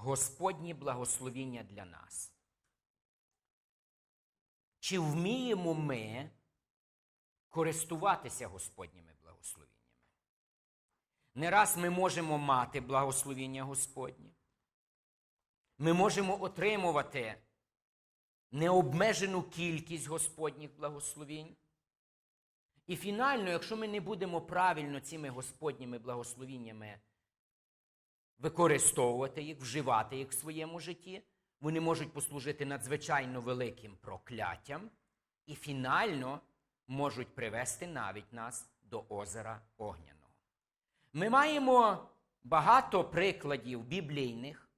Господні благословіння для нас. Чи вміємо ми користуватися Господніми благословіннями? Не раз ми можемо мати благословіння Господні. Ми можемо отримувати необмежену кількість Господніх благословінь. І фінально, якщо ми не будемо правильно цими Господніми благословіннями використовувати їх, вживати їх в своєму житті, вони можуть послужити надзвичайно великим прокляттям і фінально можуть привести навіть нас до озера Огняного. Ми маємо багато прикладів біблійних,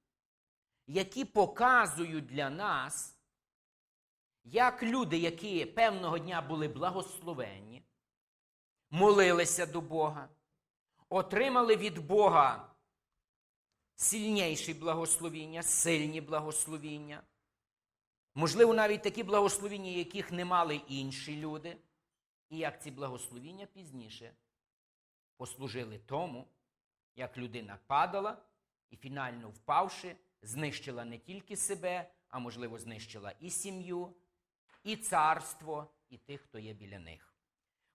які показують для нас, як люди, які певного дня були благословенні, молилися до Бога, отримали від Бога сильніші благословіння, сильні благословіння. Можливо, навіть такі благословіння, яких не мали інші люди, і як ці благословіння пізніше послужили тому, як людина падала і фінально впавши, знищила не тільки себе, а можливо, знищила і сім'ю, і царство, і тих, хто є біля них.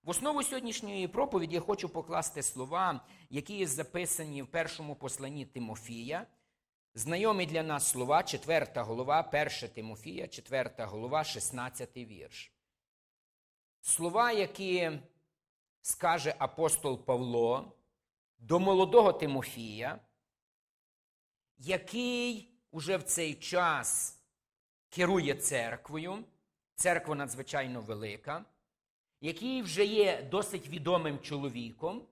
В основу сьогоднішньої проповіді я хочу покласти слова, які записані в першому посланні Тимофія. Знайомі для нас слова, 4 голова, 1 Тимофія, 4 голова, 16 вірш. Слова, які скаже апостол Павло до молодого Тимофія, який уже в цей час керує церквою, церква надзвичайно велика який вже є досить відомим чоловіком,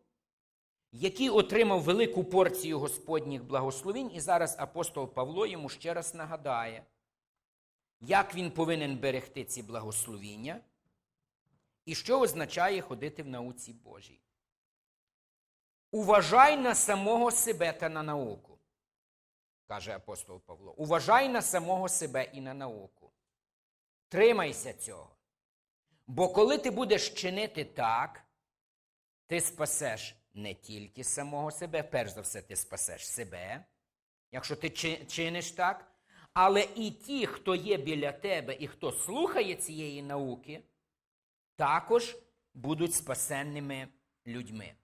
який отримав велику порцію Господніх благословень, і зараз апостол Павло йому ще раз нагадає, як він повинен берегти ці благословіння і що означає ходити в науці Божій. Уважай на самого себе та на науку, каже апостол Павло. Уважай на самого себе і на науку. Тримайся цього. Бо коли ти будеш чинити так, ти спасеш не тільки самого себе, перш за все, ти спасеш себе, якщо ти чиниш так, але і ті, хто є біля тебе і хто слухає цієї науки, також будуть спасенними людьми.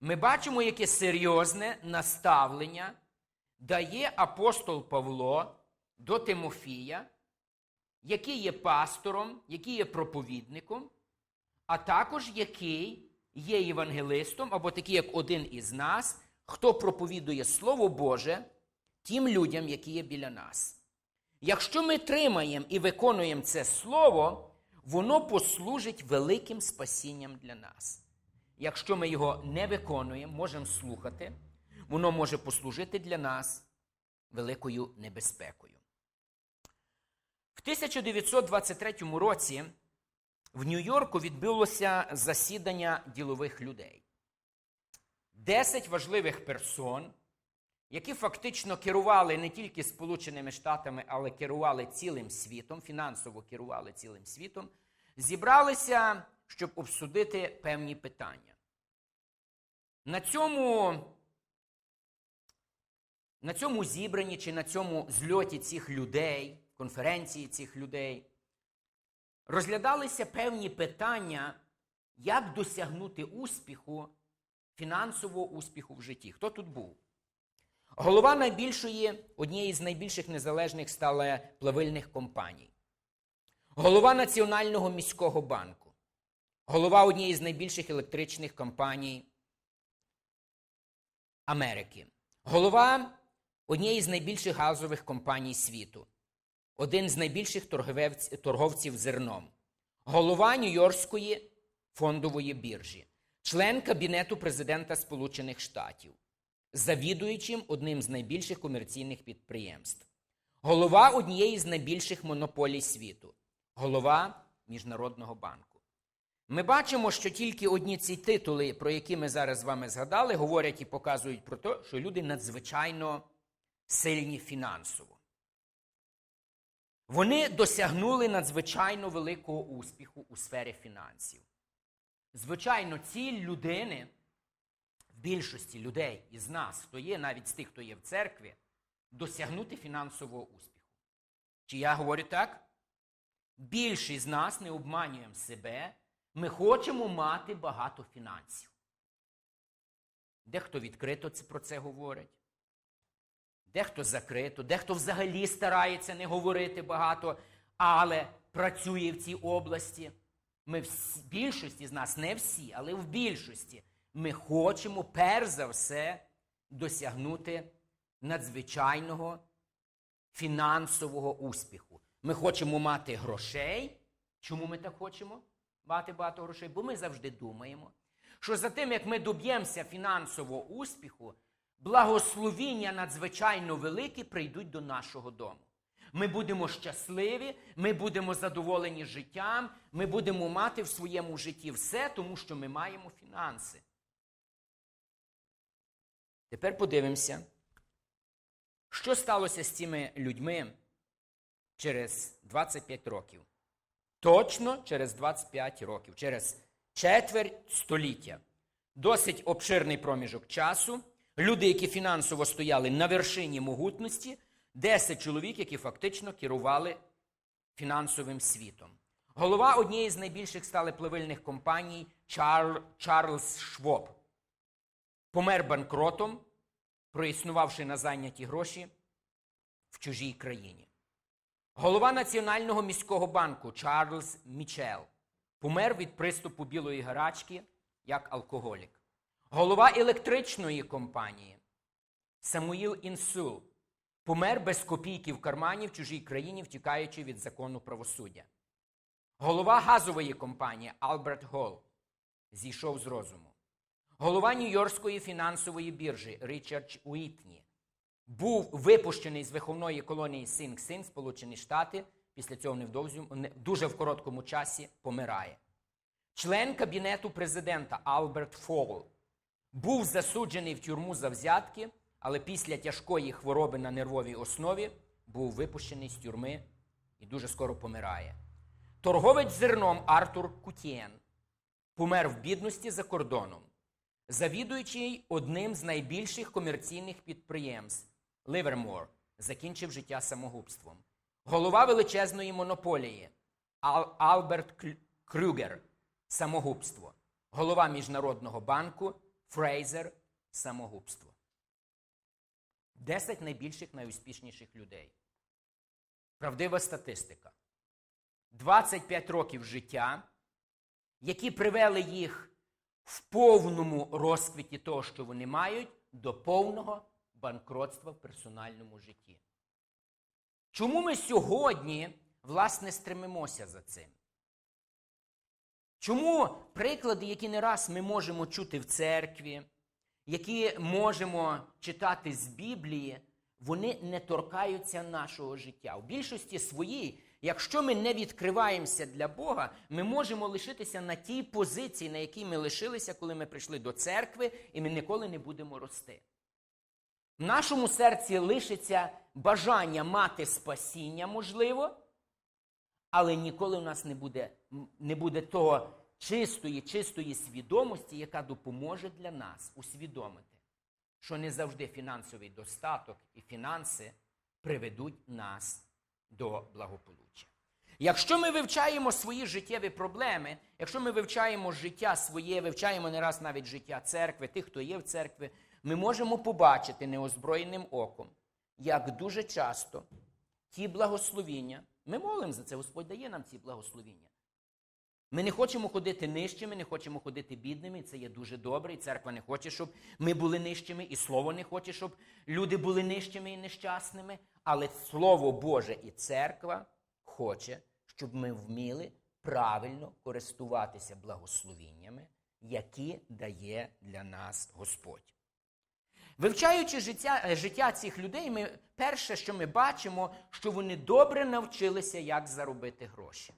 Ми бачимо, яке серйозне наставлення дає апостол Павло до Тимофія який є пастором, який є проповідником, а також який є євангелистом, або такий, як один із нас, хто проповідує Слово Боже тим людям, які є біля нас. Якщо ми тримаємо і виконуємо це Слово, воно послужить великим спасінням для нас. Якщо ми його не виконуємо, можемо слухати, воно може послужити для нас великою небезпекою. В 1923 році в Нью-Йорку відбулося засідання ділових людей. Десять важливих персон, які фактично керували не тільки Сполученими Штатами, але керували цілим світом, фінансово керували цілим світом, зібралися, щоб обсудити певні питання. На цьому на цьому зібранні чи на цьому зльоті цих людей конференції цих людей, розглядалися певні питання, як досягнути успіху, фінансового успіху в житті. Хто тут був? Голова найбільшої, однієї з найбільших незалежних сталеплавильних компаній, голова Національного міського банку, голова однієї з найбільших електричних компаній Америки, голова однієї з найбільших газових компаній світу, один з найбільших торговців зерном, голова Нью-Йоркської фондової біржі, член Кабінету президента Сполучених Штатів, завідуючим одним з найбільших комерційних підприємств, голова однієї з найбільших монополій світу, голова Міжнародного банку. Ми бачимо, що тільки одні ці титули, про які ми зараз з вами згадали, говорять і показують про те, що люди надзвичайно сильні фінансово. Вони досягнули надзвичайно великого успіху у сфері фінансів. Звичайно, ціль людини, в більшості людей із нас, хто є, навіть з тих, хто є в церкві, досягнути фінансового успіху. Чи я говорю так? Більшість з нас не обманюємо себе. Ми хочемо мати багато фінансів. Дехто відкрито про це говорить, дехто закрито, дехто взагалі старається не говорити багато, але працює в цій області. Ми всі, більшості з нас, не всі, але в більшості, ми хочемо перш за все досягнути надзвичайного фінансового успіху. Ми хочемо мати грошей. Чому ми так хочемо мати багато грошей? Бо ми завжди думаємо, що за тим, як ми доб'ємося фінансового успіху, благословіння надзвичайно великі прийдуть до нашого дому. Ми будемо щасливі, ми будемо задоволені життям, ми будемо мати в своєму житті все, тому що ми маємо фінанси. Тепер подивимося, що сталося з цими людьми через 25 років. Точно через 25 років, через четверть століття. Досить обширний проміжок часу. Люди, які фінансово стояли на вершині могутності, 10 чоловік, які фактично керували фінансовим світом. Голова однієї з найбільших сталепливильних компаній Чар... Чарльз Швоб помер банкротом, проіснувавши на зайняті гроші в чужій країні. Голова Національного міського банку Чарльз Мічел помер від приступу білої гарачки як алкоголік. Голова електричної компанії Самуїл Інсул помер без копійки в кармані в чужій країні, втікаючи від закону правосуддя. Голова газової компанії Алберт Голл зійшов з розуму. Голова Нью-Йоркської фінансової біржі Річард Уітні був випущений з виховної колонії Синг Синг, Сполучені Штати. Після цього невдовзі дуже в короткому часі помирає. Член кабінету президента Алберт Фол був засуджений в тюрму за взятки, але після тяжкої хвороби на нервовій основі був випущений з тюрми і дуже скоро помирає. Торговець зерном Артур Кутєн помер в бідності за кордоном, завідуючий одним з найбільших комерційних підприємств Ливермор закінчив життя самогубством. Голова величезної монополії Ал- Алберт Крюгер самогубство. Голова Міжнародного банку Фрейзер самогубство. Десять найбільших найуспішніших людей. Правдива статистика. 25 років життя, які привели їх в повному розквіті того, що вони мають, до повного банкротства в персональному житті. Чому ми сьогодні, власне, стремимося за цим? Чому приклади, які не раз ми можемо чути в церкві, які можемо читати з Біблії, вони не торкаються нашого життя. У більшості своїй, якщо ми не відкриваємося для Бога, ми можемо лишитися на тій позиції, на якій ми лишилися, коли ми прийшли до церкви, і ми ніколи не будемо рости. В нашому серці лишиться бажання мати спасіння, можливо, але ніколи у нас не буде, не буде того чистої, чистої свідомості, яка допоможе для нас усвідомити, що не завжди фінансовий достаток і фінанси приведуть нас до благополуччя. Якщо ми вивчаємо свої життєві проблеми, якщо ми вивчаємо життя своє, вивчаємо не раз навіть життя церкви, тих, хто є в церкві, ми можемо побачити неозброєним оком, як дуже часто ті благословіння, ми молимо за це, Господь дає нам ці благословіння. Ми не хочемо ходити нижчими, не хочемо ходити бідними. Це є дуже добре. І церква не хоче, щоб ми були нижчими, і слово не хоче, щоб люди були нижчими і нещасними. Але Слово Боже і церква хоче, щоб ми вміли правильно користуватися благословіннями, які дає для нас Господь. Вивчаючи життя, е, життя цих людей, ми перше, що ми бачимо, що вони добре навчилися, як заробити гроші.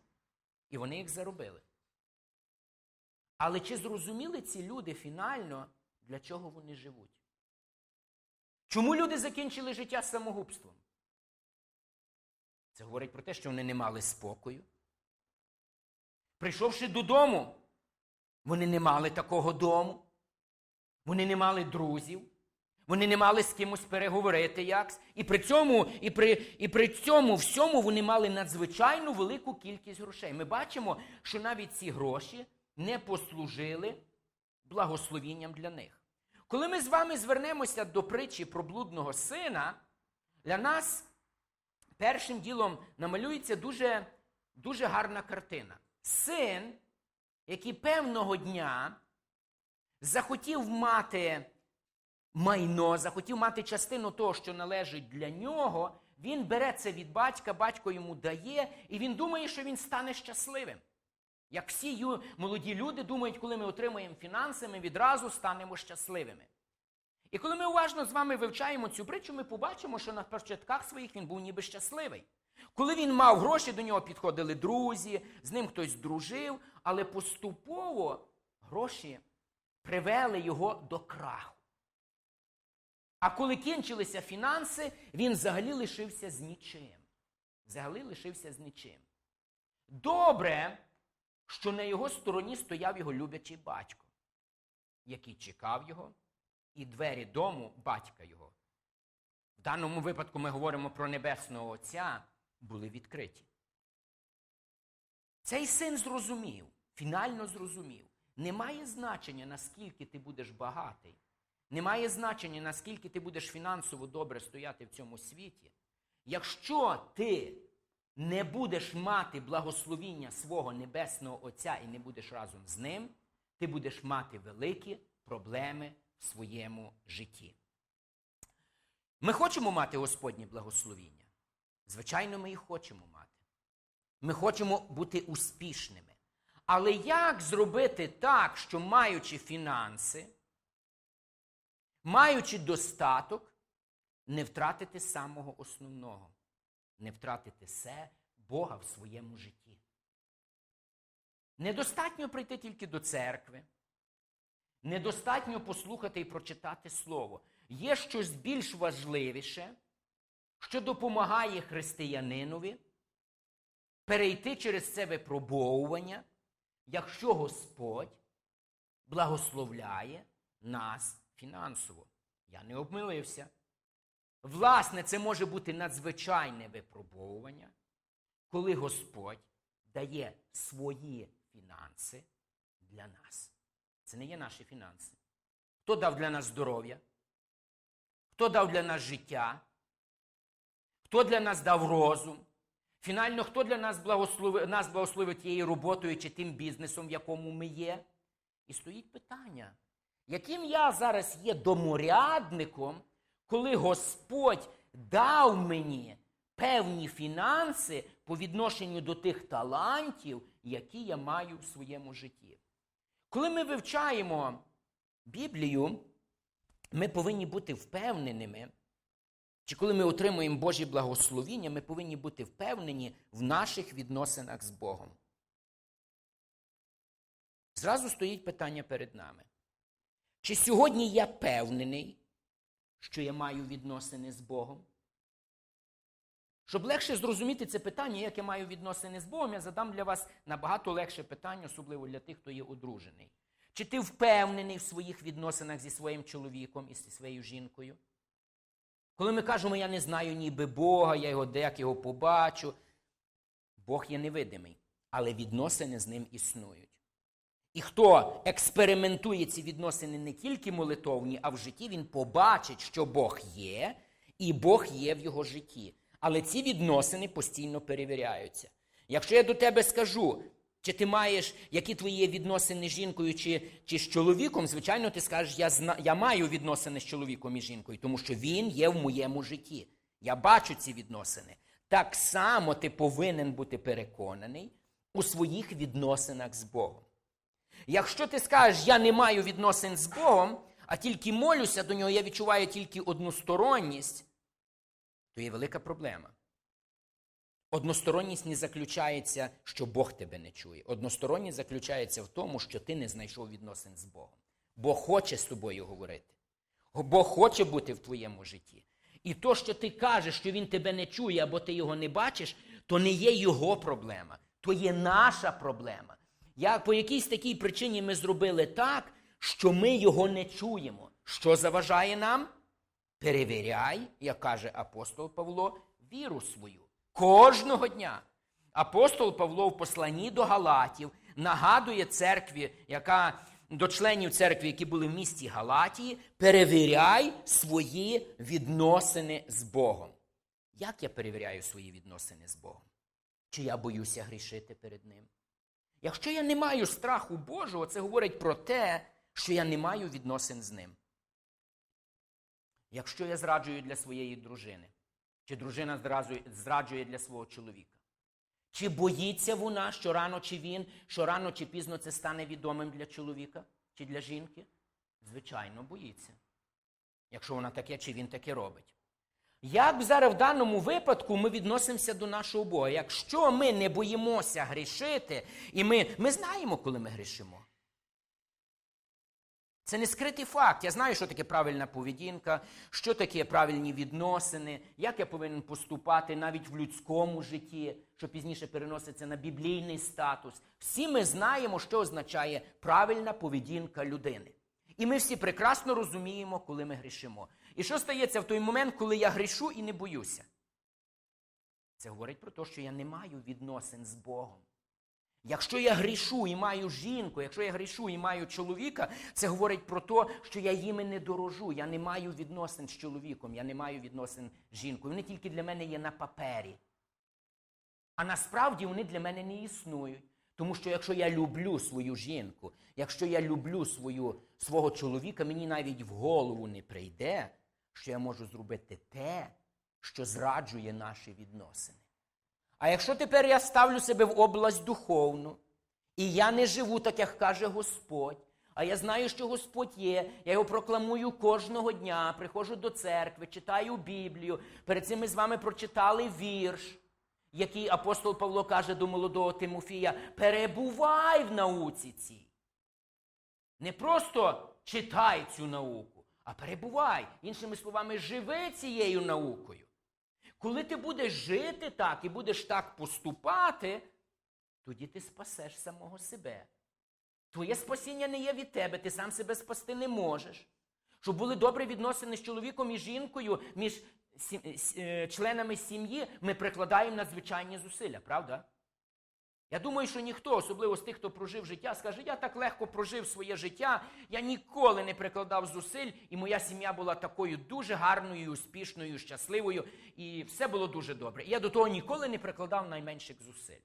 І вони їх заробили. Але чи зрозуміли ці люди фінально, для чого вони живуть? Чому люди закінчили життя самогубством? Це говорить про те, що вони не мали спокою. Прийшовши додому, вони не мали такого дому, вони не мали друзів, Вони не мали з кимось переговорити якось. І при цьому, і при, і при цьому всьому вони мали надзвичайно велику кількість грошей. Ми бачимо, що навіть ці гроші не послужили благословінням для них. Коли ми з вами звернемося до притчі про блудного сина, для нас першим ділом намалюється дуже, дуже гарна картина. Син, який певного дня захотів мати майно, захотів мати частину того, що належить для нього, він бере це від батька, батько йому дає, і він думає, що він стане щасливим. Як всі молоді люди думають, коли ми отримаємо фінанси, ми відразу станемо щасливими. І коли ми уважно з вами вивчаємо цю притчу, ми побачимо, що на початках своїх він був ніби щасливий. Коли він мав гроші, до нього підходили друзі, з ним хтось дружив, але поступово гроші привели його до краху. А коли кінчилися фінанси, він взагалі лишився з нічим. Взагалі лишився з нічим. Добре, що на його стороні стояв його люблячий батько, який чекав його, і двері дому батька його. В даному випадку ми говоримо про Небесного Отця, були відкриті. Цей син зрозумів, фінально зрозумів. Немає значення, наскільки ти будеш багатий. Немає значення, наскільки ти будеш фінансово добре стояти в цьому світі. Якщо ти не будеш мати благословіння свого Небесного Отця і не будеш разом з ним, ти будеш мати великі проблеми в своєму житті. Ми хочемо мати Господнє благословіння. Звичайно, ми їх хочемо мати. Ми хочемо бути успішними. Але як зробити так, що маючи фінанси, маючи достаток, не втратити самого основного, не втратити се Бога в своєму житті? Недостатньо прийти тільки до церкви. Недостатньо послухати і прочитати слово. Є щось більш важливіше, що допомагає християнинові перейти через це випробовування, якщо Господь благословляє нас фінансово. Я не обмилився. Власне, це може бути надзвичайне випробовування, коли Господь дає свої фінанси для нас. Це не є наші фінанси. Хто дав для нас здоров'я? Хто дав для нас життя? Хто для нас дав розум? Фінально, хто для нас благословив, нас благословив тією роботою чи тим бізнесом, в якому ми є? І стоїть питання, яким я зараз є доморядником, коли Господь дав мені певні фінанси по відношенню до тих талантів, які я маю в своєму житті. Коли ми вивчаємо Біблію, ми повинні бути впевненими, чи коли ми отримуємо Божі благословіння, ми повинні бути впевнені в наших відносинах з Богом. Зразу стоїть питання перед нами. Чи сьогодні я певнений, що я маю відносини з Богом? Щоб легше зрозуміти це питання, як я маю відносини з Богом, я задам для вас набагато легше питання, особливо для тих, хто є одружений. Чи ти впевнений в своїх відносинах зі своїм чоловіком і зі своєю жінкою? Коли ми кажемо, я не знаю ніби Бога, я його як його побачу, Бог є невидимий, але відносини з ним існують. І хто експериментує ці відносини не тільки молитовні, а в житті, він побачить, що Бог є, і Бог є в його житті. Але ці відносини постійно перевіряються. Якщо я до тебе скажу, чи ти маєш, які твої відносини з жінкою чи, чи з чоловіком, звичайно, ти скажеш, я, зна, я маю відносини з чоловіком і жінкою, тому що він є в моєму житті. Я бачу ці відносини. Так само ти повинен бути переконаний у своїх відносинах з Богом. Якщо ти скажеш, я не маю відносин з Богом, а тільки молюся до нього, я відчуваю тільки односторонність, то є велика проблема. Односторонність не заключається, що Бог тебе не чує. Односторонність заключається в тому, що ти не знайшов відносин з Богом. Бог хоче з тобою говорити. Бог хоче бути в твоєму житті. І то, що ти кажеш, що він тебе не чує або ти його не бачиш, то не є його проблема, то є наша проблема. Як по якійсь такій причині ми зробили так, що ми його не чуємо. Що заважає нам? Перевіряй, як каже апостол Павло, віру свою. Кожного дня. Апостол Павло в посланні до Галатів нагадує церкві, яка до членів церкви, які були в місті Галатії, перевіряй свої відносини з Богом. Як я перевіряю свої відносини з Богом? Чи я боюся грішити перед Ним? Якщо я не маю страху Божого, це говорить про те, що я не маю відносин з ним. Якщо я зраджую для своєї дружини, чи дружина зраджує для свого чоловіка, чи боїться вона, що рано чи він, що рано чи пізно це стане відомим для чоловіка чи для жінки? Звичайно, боїться. Якщо вона таке, чи він таке робить. Як зараз в даному випадку ми відносимося до нашого Бога? Якщо ми не боїмося грішити, і ми, ми знаємо, коли ми грішимо. Це не скритий факт. Я знаю, що таке правильна поведінка, що таке правильні відносини, як я повинен поступати навіть в людському житті, що пізніше переноситься на біблійний статус. Всі ми знаємо, що означає правильна поведінка людини. І ми всі прекрасно розуміємо, коли ми грішимо. І що стається в той момент, коли я грішу і не боюся? Це говорить про те, що я не маю відносин з Богом. Якщо я грішу і маю жінку, якщо я грішу і маю чоловіка, це говорить про те, що я їми не дорожу. Я не маю відносин з чоловіком, я не маю відносин з жінкою. Вони тільки для мене є на папері. А насправді вони для мене не існують. Тому що якщо я люблю свою жінку, якщо я люблю свою, свого чоловіка, мені навіть в голову не прийде, що я можу зробити те, що зраджує наші відносини. А якщо тепер я ставлю себе в область духовну, і я не живу так, як каже Господь, а я знаю, що Господь є, я його прокламую кожного дня, приходжу до церкви, читаю Біблію. Перед цим ми з вами прочитали вірш, який апостол Павло каже до молодого Тимофія: перебувай в науці цій. Не просто читай цю науку, а перебувай. Іншими словами, живи цією наукою. Коли ти будеш жити так і будеш так поступати, тоді ти спасеш самого себе. Твоє спасіння не є від тебе, ти сам себе спасти не можеш. Щоб були добрі відносини з чоловіком і жінкою, між сім- е, членами сім'ї, ми прикладаємо надзвичайні зусилля, правда? Я думаю, що ніхто, особливо з тих, хто прожив життя, скаже, я так легко прожив своє життя, я ніколи не прикладав зусиль, і моя сім'я була такою дуже гарною, успішною, щасливою, і все було дуже добре. І я до того ніколи не прикладав найменших зусиль.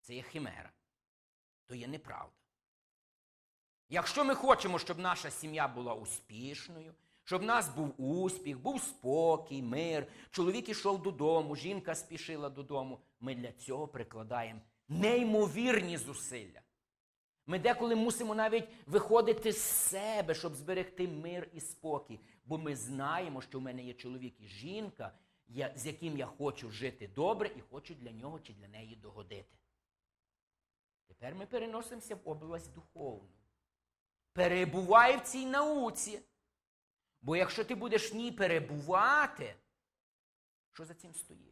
Це є химера. То є неправда. Якщо ми хочемо, щоб наша сім'я була успішною, щоб в нас був успіх, був спокій, мир, чоловік ішов додому, жінка спішила додому, ми для цього прикладаємо неймовірні зусилля. Ми деколи мусимо навіть виходити з себе, щоб зберегти мир і спокій, бо ми знаємо, що в мене є чоловік і жінка, я- з яким я хочу жити добре і хочу для нього чи для неї догодити. Тепер ми переносимося в область духовну. Перебувай в цій науці. Бо якщо ти будеш в ній перебувати, що за цим стоїть?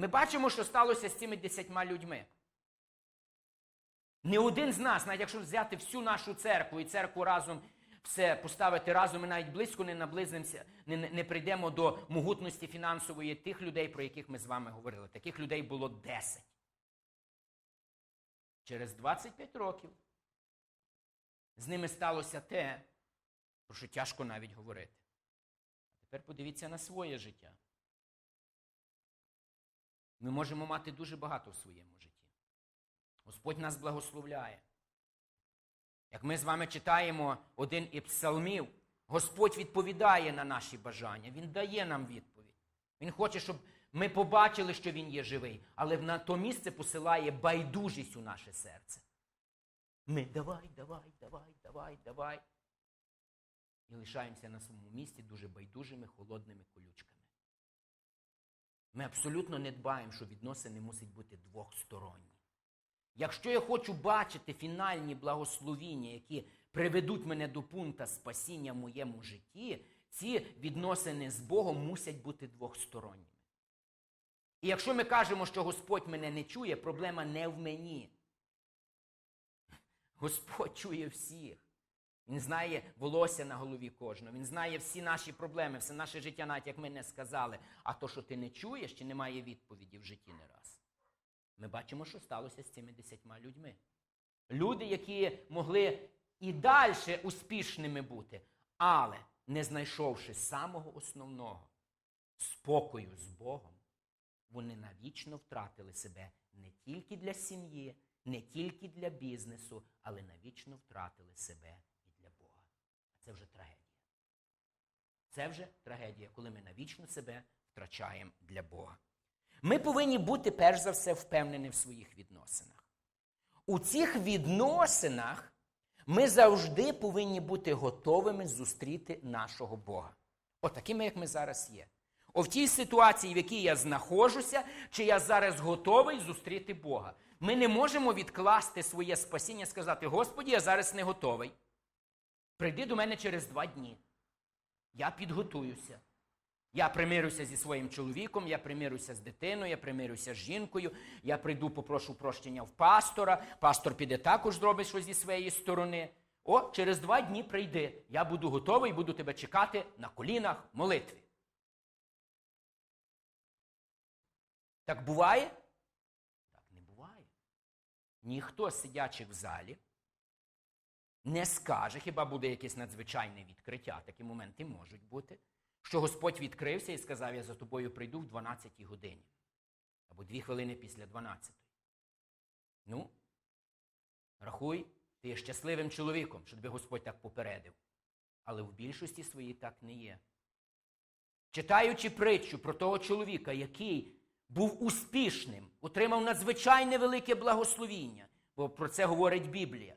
Ми бачимо, що сталося з цими десятьма людьми. Не один з нас, навіть якщо взяти всю нашу церкву і церкву разом все поставити разом, ми навіть близько не наблизимося, не, не, не прийдемо до могутності фінансової тих людей, про яких ми з вами говорили. Таких людей було 10. Через 25 років з ними сталося те, про що тяжко навіть говорити. А тепер подивіться на своє життя. Ми можемо мати дуже багато в своєму житті. Господь нас благословляє. Як ми з вами читаємо один із псалмів, Господь відповідає на наші бажання, Він дає нам відповідь. Він хоче, щоб ми побачили, що Він є живий, але на то місце посилає байдужість у наше серце. Ми давай, давай, давай, давай, давай. І лишаємося на своєму місці дуже байдужими, холодними колючками. Ми абсолютно не дбаємо, що відносини мусять бути двохсторонні. Якщо я хочу бачити фінальні благословіння, які приведуть мене до пункта спасіння в моєму житті, ці відносини з Богом мусять бути двохсторонніми. І якщо ми кажемо, що Господь мене не чує, проблема не в мені. Господь чує всіх. Він знає волосся на голові кожного. Він знає всі наші проблеми, все наше життя, навіть як ми не сказали. А то, що ти не чуєш, чи немає відповіді в житті не раз. Ми бачимо, що сталося з цими десятьма людьми. Люди, які могли і далі успішними бути, але не знайшовши самого основного спокою з Богом, вони навічно втратили себе не тільки для сім'ї, не тільки для бізнесу, але навічно втратили себе і для Бога. А це вже трагедія. Це вже трагедія, коли ми навічно себе втрачаємо для Бога. Ми повинні бути перш за все впевнені в своїх відносинах. У цих відносинах ми завжди повинні бути готовими зустріти нашого Бога. Отакими, як ми зараз є. О в тій ситуації, в якій я знаходжуся, чи я зараз готовий зустріти Бога. Ми не можемо відкласти своє спасіння сказати: Господі, я зараз не готовий. Прийди до мене через два дні. Я підготуюся. Я примирюся зі своїм чоловіком, я примирюся з дитиною, я примирюся з жінкою, я прийду, попрошу прощення в пастора, пастор піде також зробить щось зі своєї сторони. О, через два дні прийди. Я буду готовий, буду тебе чекати на колінах в молитві. Так буває? Так не буває. Ніхто з сидячих в залі не скаже, хіба буде якесь надзвичайне відкриття, такі моменти можуть бути, що Господь відкрився і сказав, я за тобою прийду в 12 годині. Або дві хвилини після 12. Ну, рахуй, ти є щасливим чоловіком, що тебе Господь так попередив. Але в більшості своїй так не є. Читаючи притчу про того чоловіка, який був успішним, отримав надзвичайне велике благословіння, бо про це говорить Біблія.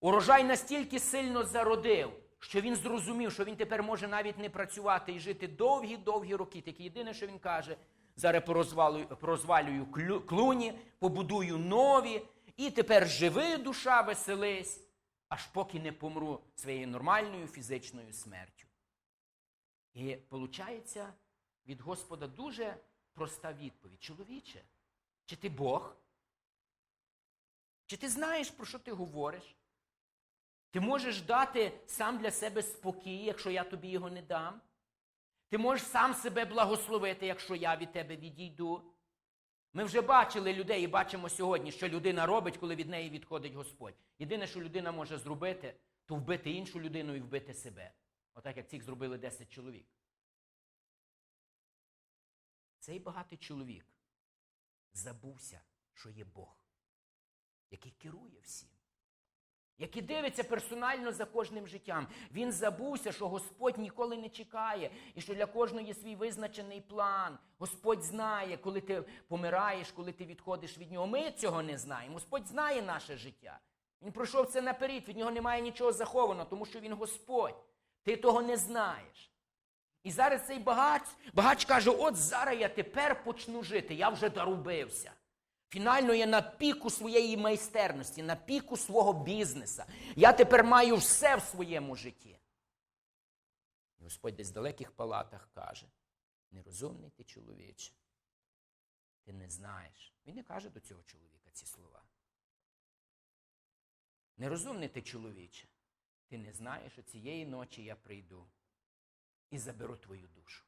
Урожай настільки сильно зародив, що він зрозумів, що він тепер може навіть не працювати і жити довгі-довгі роки. Тільки єдине, що він каже, зараз порозвалюю, порозвалюю клуні, побудую нові, і тепер живи, душа, веселись, аж поки не помру своєю нормальною фізичною смертю. І виходить від Господа дуже проста відповідь. Чоловіче, чи ти Бог? Чи ти знаєш, про що ти говориш? Ти можеш дати сам для себе спокій, якщо я тобі його не дам. Ти можеш сам себе благословити, якщо я від тебе відійду. Ми вже бачили людей і бачимо сьогодні, що людина робить, коли від неї відходить Господь. Єдине, що людина може зробити, то вбити іншу людину і вбити себе. Отак, як цих зробили 10 чоловік. Цей багатий чоловік забувся, що є Бог, який керує всім який дивиться персонально за кожним життям. Він забувся, що Господь ніколи не чекає, і що для кожного є свій визначений план. Господь знає, коли ти помираєш, коли ти відходиш від нього. Ми цього не знаємо. Господь знає наше життя. Він пройшов це наперед, від нього немає нічого захованого, тому що він Господь. Ти того не знаєш. І зараз цей багач, багач каже: от зараз я тепер почну жити, я вже доробився. Фінально я на піку своєї майстерності, на піку свого бізнеса. Я тепер маю все в своєму житті. І Господь десь в далеких палатах каже: нерозумний ти чоловіче, ти не знаєш. Він не каже до цього чоловіка ці слова. Нерозумний ти чоловіче, ти не знаєш, що цієї ночі я прийду і заберу твою душу.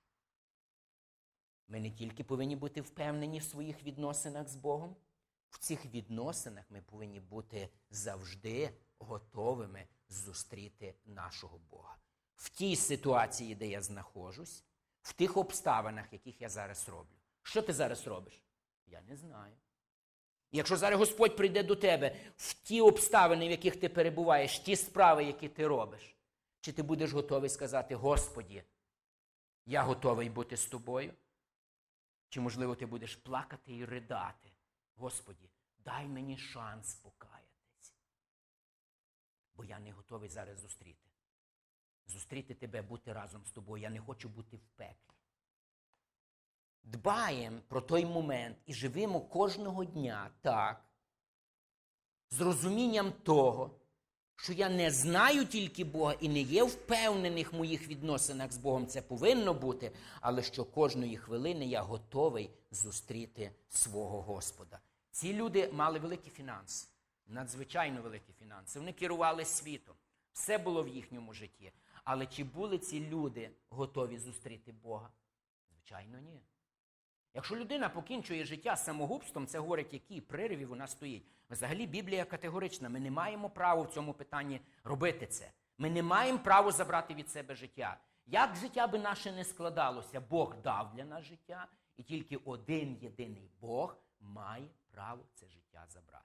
Ми не тільки повинні бути впевнені в своїх відносинах з Богом, в цих відносинах ми повинні бути завжди готовими зустріти нашого Бога. В тій ситуації, де я знаходжусь, в тих обставинах, яких я зараз роблю. Що ти зараз робиш? Я не знаю. Якщо зараз Господь прийде до тебе в ті обставини, в яких ти перебуваєш, ті справи, які ти робиш, чи ти будеш готовий сказати, Господі, я готовий бути з тобою? Чи, можливо, ти будеш плакати і ридати? Господі, дай мені шанс покаятись. Бо я не готовий зараз зустріти. Зустріти тебе, бути разом з тобою. Я не хочу бути в пеклі. Дбаємо про той момент і живемо кожного дня так, з розумінням того, що я не знаю тільки Бога і не є впевнених в моїх відносинах з Богом, це повинно бути, але що кожної хвилини я готовий зустріти свого Господа. Ці люди мали великі фінанси, надзвичайно великі фінанси. Вони керували світом. все було в їхньому житті. Але чи були ці люди готові зустріти Бога? Звичайно, ні. Якщо людина покінчує життя самогубством, це говорить, який пририві вона стоїть. Взагалі Біблія категорична. Ми не маємо права в цьому питанні робити це. Ми не маємо права забрати від себе життя. Як життя би наше не складалося, Бог дав для нас життя, і тільки один єдиний Бог має право це життя забрати.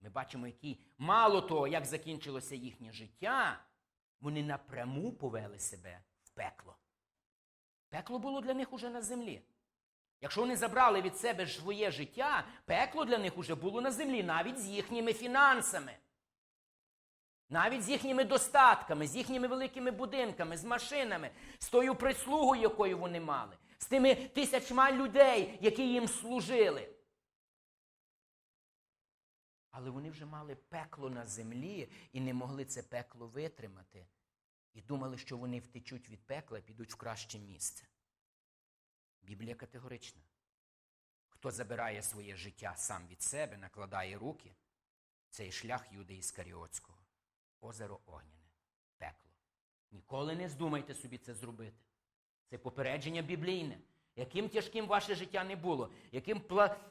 Ми бачимо, які мало того, як закінчилося їхнє життя, вони напряму повели себе в пекло. Пекло було для них уже на землі. Якщо вони забрали від себе своє життя, пекло для них уже було на землі, навіть з їхніми фінансами, навіть з їхніми достатками, з їхніми великими будинками, з машинами, з тою прислугою, якою вони мали, з тими тисячма людей, які їм служили. Але вони вже мали пекло на землі і не могли це пекло витримати. І думали, що вони втечуть від пекла і підуть в краще місце. Біблія категорична. Хто забирає своє життя сам від себе, накладає руки, цей шлях Юди Іскаріотського. Озеро Огняне, пекло. Ніколи не здумайте собі це зробити. Це попередження біблійне. Яким тяжким ваше життя не було, яким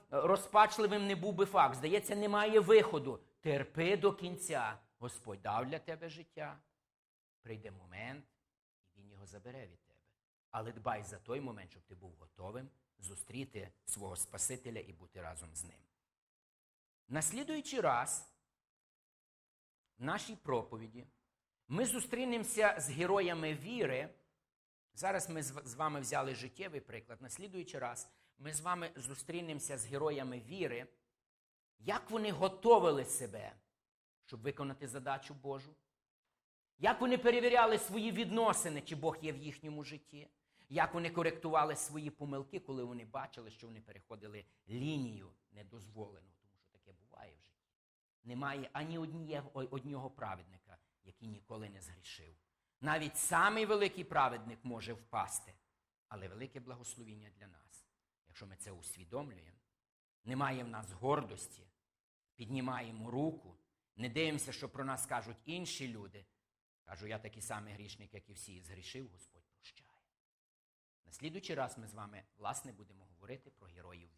розпачливим не був би факт, здається, немає виходу. Терпи до кінця. Господь дав для тебе життя. Прийде момент, і Він його забере від тебе. Але дбай за той момент, щоб ти був готовим зустріти свого Спасителя і бути разом з ним. Наслідуючий раз в нашій проповіді ми зустрінемося з героями віри. Зараз ми з вами взяли життєвий приклад. Наслідуючий раз ми з вами зустрінемося з героями віри, як вони готовили себе, щоб виконати задачу Божу. Як вони перевіряли свої відносини, чи Бог є в їхньому житті? Як вони коректували свої помилки, коли вони бачили, що вони переходили лінію недозволену, тому що таке буває в житті. Немає ані одного праведника, який ніколи не згрішив. Навіть самий великий праведник може впасти, але велике благословіння для нас. Якщо ми це усвідомлюємо, немає в нас гордості, піднімаємо руку, не дивимося, що про нас кажуть інші люди. Кажу, я такий самий грішник, як і всі, і згрішив, Господь. На слідуючий раз ми з вами, власне, будемо говорити про героїв.